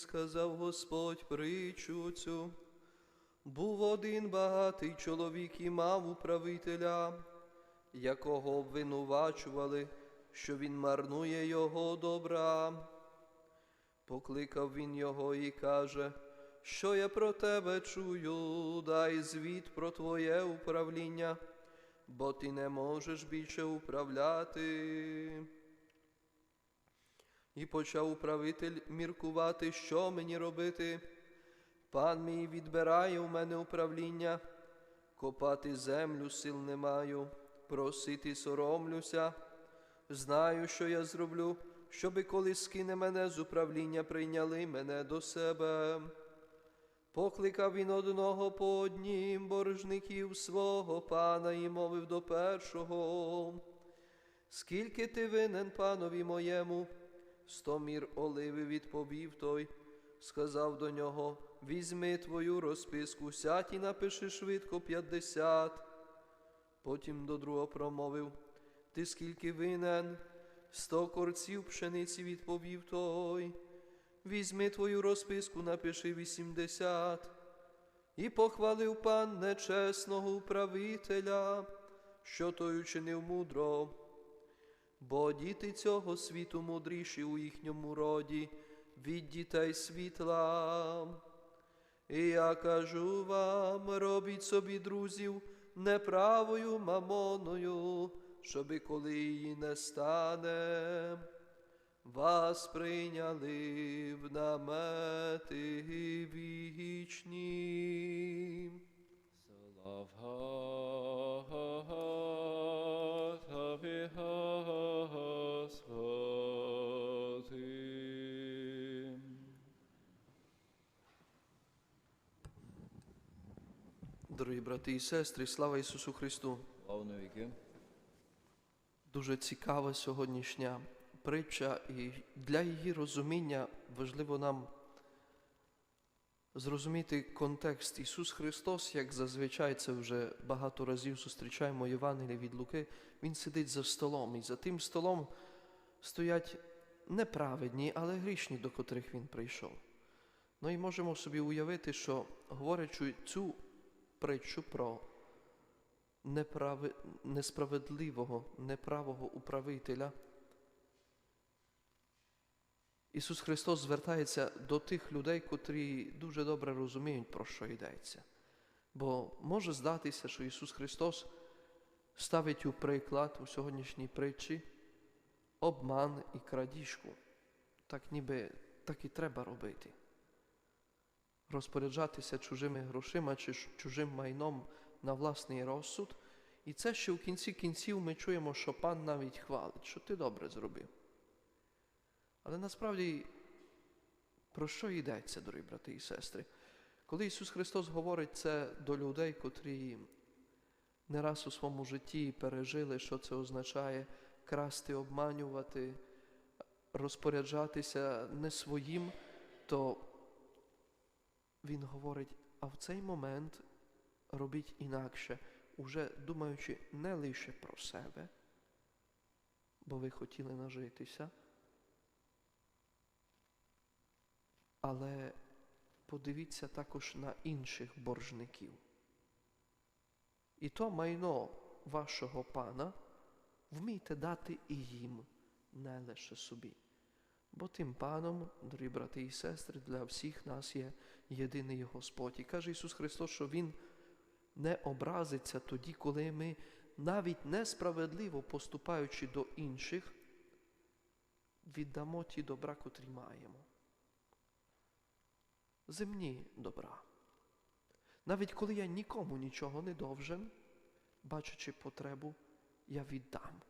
сказав Господь притчу цю. Був один багатий чоловік і мав управителя, якого обвинувачували, що він марнує його добра. Покликав він його і каже, що я про тебе чую, дай звіт про твоє управління, бо ти не можеш більше управляти. І почав управитель міркувати, що мені робити. Пан мій відбирає у мене управління, копати землю сил не маю, просити соромлюся. Знаю, що я зроблю, щоби коли скине мене з управління, прийняли мене до себе. Покликав він одного по однім боржників свого пана і мовив до першого. Скільки ти винен панові моєму? Сто мір оливи відповів той, сказав до нього, візьми твою розписку, сядь і напиши швидко п'ятдесят. Потім до другого промовив, ти скільки винен? Сто корців пшениці відповів той. Візьми твою розписку, напиши вісімдесят. І похвалив пан нечесного управителя, що той учинив мудро. Бо діти цього світу мудріші у їхньому роді від дітей світла. І я кажу вам, робіть собі друзів неправою мамоною, щоби коли її не стане, вас прийняли в намети вічні. So Дорогі брати і сестри, слава Ісусу Христу! Слава навіки. Дуже цікава сьогоднішня притча, і для її розуміння важливо нам зрозуміти контекст. Ісус Христос, як зазвичай це вже багато разів зустрічаємо в Євангелії від Луки, Він сидить за столом, і за тим столом стоять неправедні, але грішні, до котрих Він прийшов. Ну і можемо собі уявити, що говорячи цю притчу про неправи... несправедливого, неправого управителя. Ісус Христос звертається до тих людей, котрі дуже добре розуміють, про що йдеться. Бо може здатися, що Ісус Христос ставить у приклад у сьогоднішній притчі обман і крадіжку. Так ніби так і треба робити. Розпоряджатися чужими грошима чи чужим майном на власний розсуд. І це ще в кінці кінців ми чуємо, що пан навіть хвалить, що ти добре зробив. Але насправді про що йдеться, дорогі брати і сестри? Коли Ісус Христос говорить це до людей, котрі не раз у своєму житті пережили, що це означає красти, обманювати, розпоряджатися не своїм, то Він говорить, а в цей момент робіть інакше, уже думаючи не лише про себе, бо ви хотіли нажитися, але подивіться також на інших боржників. І то майно вашого пана вмійте дати і їм, не лише собі. Бо тим паном, дорогі брати і сестри, для всіх нас є єдиний Господь. І каже Ісус Христос, що Він не образиться тоді, коли ми навіть несправедливо поступаючи до інших, віддамо ті добра, котрі маємо. Земні добра. Навіть коли я нікому нічого не довжен, бачачи потребу, я віддам.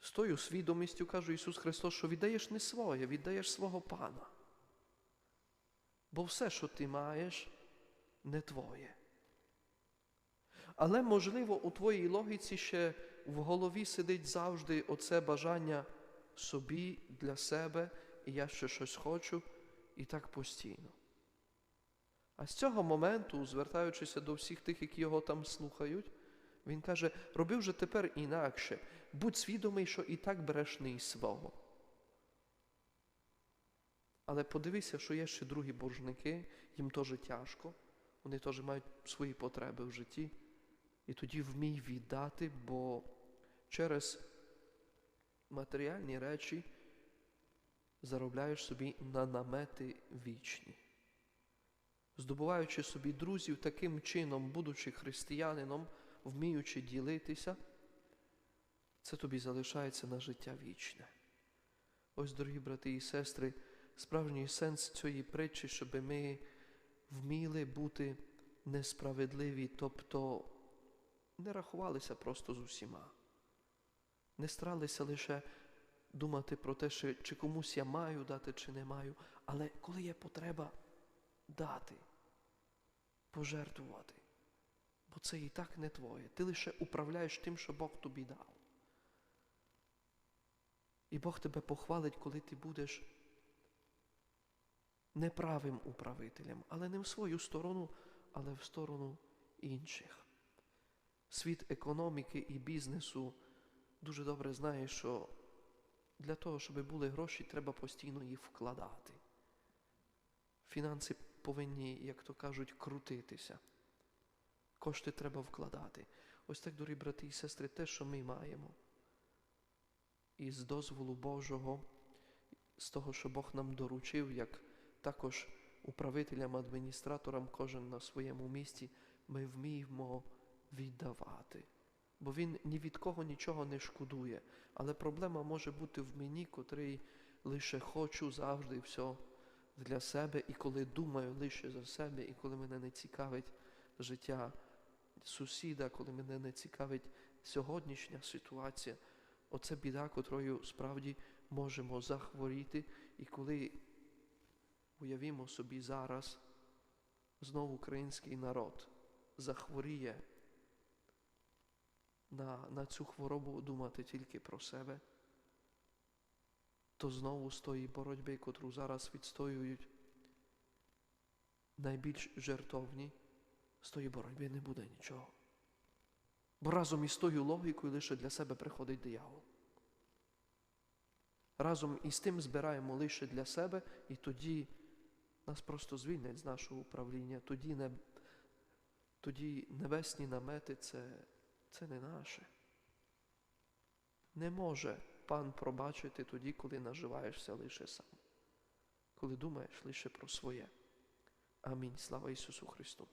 З тою свідомістю каже Ісус Христос, що віддаєш не своє, віддаєш свого Пана. Бо все, що ти маєш, не твоє. Але, можливо, у твоїй логіці ще в голові сидить завжди оце бажання собі, для себе, і я ще щось хочу, і так постійно. А з цього моменту, звертаючися до всіх тих, які його там слухають, він каже: роби вже тепер інакше, будь свідомий, що і так береш не із свого. Але подивися, що є ще другі боржники, їм теж тяжко, вони теж мають свої потреби в житті. І тоді вмій віддати, бо через матеріальні речі заробляєш собі на намети вічні. Здобуваючи собі друзів таким чином, будучи християнином, вміючи ділитися, це тобі залишається на життя вічне. Ось, дорогі брати і сестри, справжній сенс цієї притчі, щоб ми вміли бути несправедливі, тобто не рахувалися просто з усіма, не старалися лише думати про те, що, чи комусь я маю дати, чи не маю, але коли є потреба дати, пожертвувати. Бо це і так не твоє. Ти лише управляєш тим, що Бог тобі дав. І Бог тебе похвалить, коли ти будеш неправим управителем, але не в свою сторону, але в сторону інших. Світ економіки і бізнесу дуже добре знає, що для того, щоб були гроші, треба постійно їх вкладати. Фінанси повинні, як то кажуть, крутитися. Кошти треба вкладати. Ось так, дорогі брати і сестри, те, що ми маємо. І з дозволу Божого, з того, що Бог нам доручив, як також управителям, адміністраторам, кожен на своєму місці, ми вміємо віддавати. Бо він ні від кого нічого не шкодує. Але проблема може бути в мені, котрий лише хочу завжди все для себе, і коли думаю лише за себе, і коли мене не цікавить життя сусіда, коли мене не цікавить сьогоднішня ситуація, оце біда, котрою справді можемо захворіти, і коли уявімо собі зараз, знову український народ захворіє на, на цю хворобу думати тільки про себе, то знову з тої боротьби, котру зараз відстоюють найбільш жертовні, з тої боротьби не буде нічого. Бо разом із тою логікою лише для себе приходить диявол. Разом із тим збираємо лише для себе, і тоді нас просто звільнять з нашого управління. Тоді, не, тоді небесні намети це, це не наше. Не може пан пробачити тоді, коли наживаєшся лише сам, коли думаєш лише про своє. Амінь. Слава Ісусу Христу.